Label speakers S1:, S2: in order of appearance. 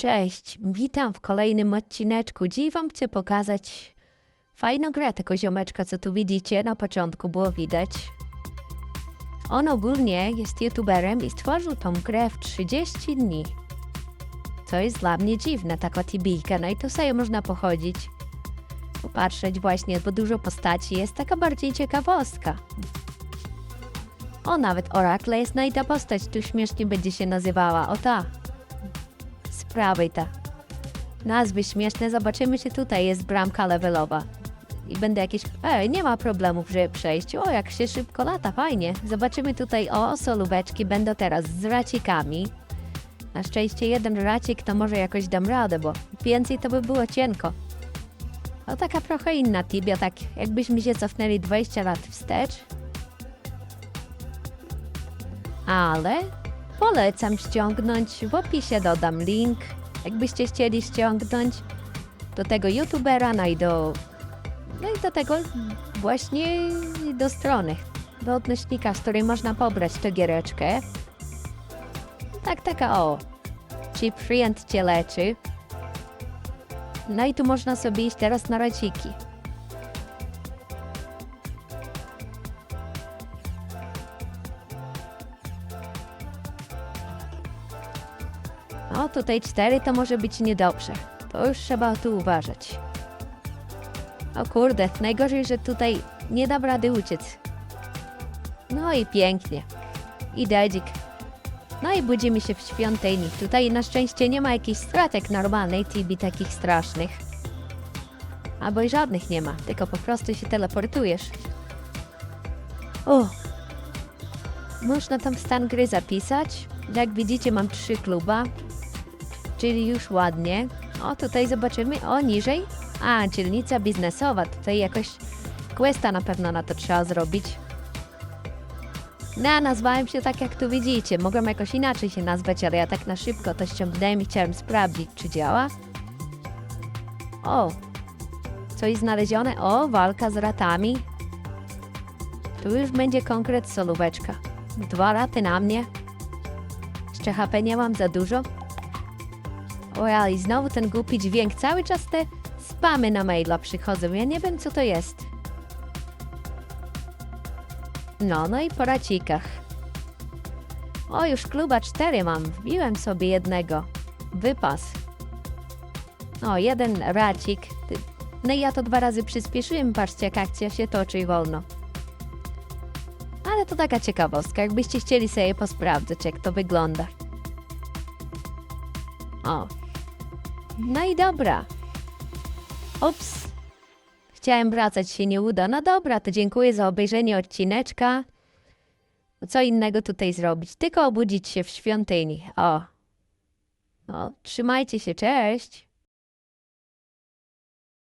S1: Cześć, witam w kolejnym odcineczku. Dziś wam chcę pokazać fajną grę tego ziomeczka, co tu widzicie. Na początku było widać. On ogólnie jest youtuberem i stworzył tą grę w 30 dni. Co jest dla mnie dziwne, taka tibijka. No i tu sobie można pochodzić, popatrzeć właśnie, bo dużo postaci jest, taka bardziej ciekawostka. O, nawet Oracle jest, no i ta postać tu śmiesznie będzie się nazywała. O ta, z prawej ta. Nazwy śmieszne, zobaczymy, czy tutaj jest bramka levelowa. I będę jakieś... Ej, nie ma problemów, żeby przejść. O, jak się szybko lata, fajnie. Zobaczymy tutaj, o, solóweczki będą teraz z racikami. Na szczęście jeden racik to może jakoś dam radę, bo więcej to by było cienko. O, taka trochę inna tibia, tak jakbyśmy się cofnęli 20 lat wstecz. Ale Polecam ściągnąć. W opisie dodam link. Jakbyście chcieli ściągnąć do tego youtubera, no i do, no i do tego właśnie do strony, do odnośnika, z której można pobrać tę giereczkę. Tak, taka o. Chip Friend cię leczy. No i tu można sobie iść teraz na raciki. O, tutaj cztery to może być niedobrze. To już trzeba tu uważać. O kurde, najgorzej, że tutaj nie dam rady uciec. No i pięknie. I dedzik. No i budzimy się w świątyni. Tutaj na szczęście nie ma jakichś stratek normalnej TB takich strasznych. Albo i żadnych nie ma, tylko po prostu się teleportujesz. O! Można tam stan gry zapisać. Jak widzicie mam trzy kluba, czyli już ładnie. O, tutaj zobaczymy, o, niżej. A, dzielnica biznesowa, tutaj jakoś questa na pewno na to trzeba zrobić. No, nazwałem się tak, jak tu widzicie. Mogłem jakoś inaczej się nazwać, ale ja tak na szybko to ściągnąłem i chciałem sprawdzić, czy działa. O, coś znalezione. O, walka z ratami. Tu już będzie konkret solóweczka. Dwa raty na mnie. Jeszcze HP nie mam za dużo. O, ale i znowu ten głupi dźwięk. Cały czas te spamy na maila przychodzą. Ja nie wiem, co to jest. No, no i po racikach. O, już kluba cztery mam. Wbiłem sobie jednego. Wypas. O, jeden racik. No i ja to dwa razy przyspieszyłem. Patrzcie, jak akcja się toczy i wolno. Ale to taka ciekawostka. Jakbyście chcieli sobie posprawdzać, jak to wygląda. O, no i dobra. Ups. Chciałem wracać, się nie uda. No dobra, to dziękuję za obejrzenie odcineczka. Co innego tutaj zrobić? Tylko obudzić się w świątyni. O. O, trzymajcie się, cześć.